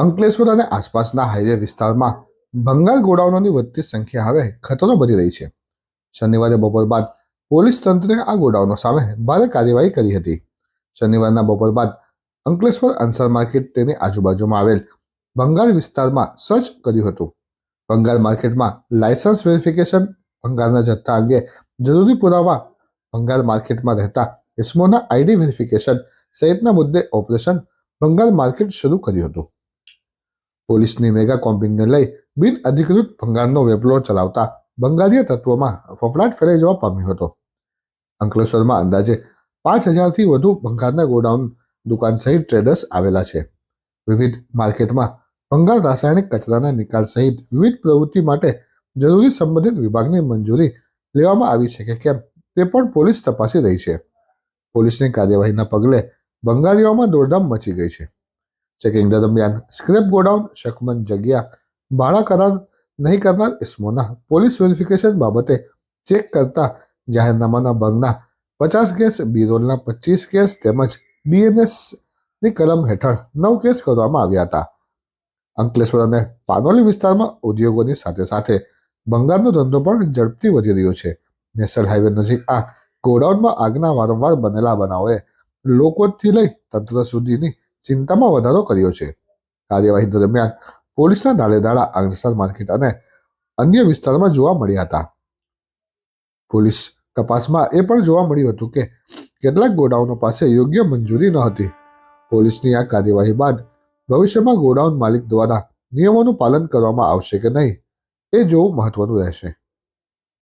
અંકલેશ્વર અને આસપાસના હાઈવે વિસ્તારમાં ભંગાર ગોડાઉનોની વધતી સંખ્યા હવે ખતરો બની રહી છે. શનિવારે બપોર બાદ પોલીસ તંત્રે આ ગોડાઉનો સામે ભારે કાર્યવાહી કરી હતી. શનિવારના બપોર બાદ અંકલેશ્વર અંસાર માર્કેટ તેની આજુબાજુમાં આવેલ ભંગાર વિસ્તારમાં સર્ચ કર્યું હતું. ભંગાર માર્કેટમાં લાયસન્સ વેરિફિકેશન ભંગારના જથ્થા અંગે જરૂરી પુરાવા ભંગાર માર્કેટમાં રહેતા ઇસમોના આઈડી વેરિફિકેશન સહિતના મુદ્દે ઓપરેશન ભંગાર માર્કેટ શરૂ કર્યું હતું. પોલીસની મેગા કોમ્પિંગને લઈ બિન અધિકૃત ભંગારનો વેપલો ચલાવતા બંગાળીય તત્વોમાં ફફડાટ ફેલાઈ જવા પામ્યો હતો. અંકલેશ્વરમાં અંદાજે પાંચ હજારથી વધુ ભંગારના ગોડાઉન દુકાન સહિત ટ્રેડર્સ આવેલા છે. વિવિધ માર્કેટમાં ભંગાર રાસાયણિક કચરાના નિકાલ સહિત વિવિધ પ્રવૃત્તિ માટે જરૂરી સંબંધિત વિભાગની મંજૂરી લેવામાં આવી છે કે કેમ તે પણ પોલીસ તપાસી રહી છે. પોલીસની કાર્યવાહીના પગલે બંગાળીઓમાં દોડધામ મચી ગઈ છે. ચેકિંગ દરમિયાન સ્ક્રેપ ગોડાઉન શકમન જગ્યા ભાડા કરાર નહીં કરનાર ઇસમોના પોલીસ વેરિફિકેશન બાબતે ચેક કરતા જાહેરનામાના ભંગના પચાસ કેસ બીરોલના પચીસ કેસ તેમજ બીએનએસની કલમ હેઠળ નવ કેસ કરવામાં આવ્યા હતા અંકલેશ્વર અને પાનોલી વિસ્તારમાં ઉદ્યોગોની સાથે સાથે બંગાળનો ધંધો પણ ઝડપથી વધી રહ્યો છે નેશનલ હાઈવે નજીક આ ગોડાઉનમાં આગના વારંવાર બનેલા બનાવોએ લોકોથી લઈ તંત્ર સુધીની ચિંતામાં વધારો કર્યો છે. કાર્યવાહી દરમિયાન પોલીસના દાડેદાડા આંગસર માર્કેટ અને અન્ય વિસ્તારમાં જોવા મળ્યા હતા. પોલીસ તપાસમાં એ પણ જોવા મળ્યું હતું કે કેટલાક ગોડાઉનો પાસે યોગ્ય મંજૂરી ન હતી. પોલીસની આ કાર્યવાહી બાદ ભવિષ્યમાં ગોડાઉન માલિક દ્વારા નિયમોનું પાલન કરવામાં આવશે કે નહીં, એ જોવું મહત્વનું રહેશે.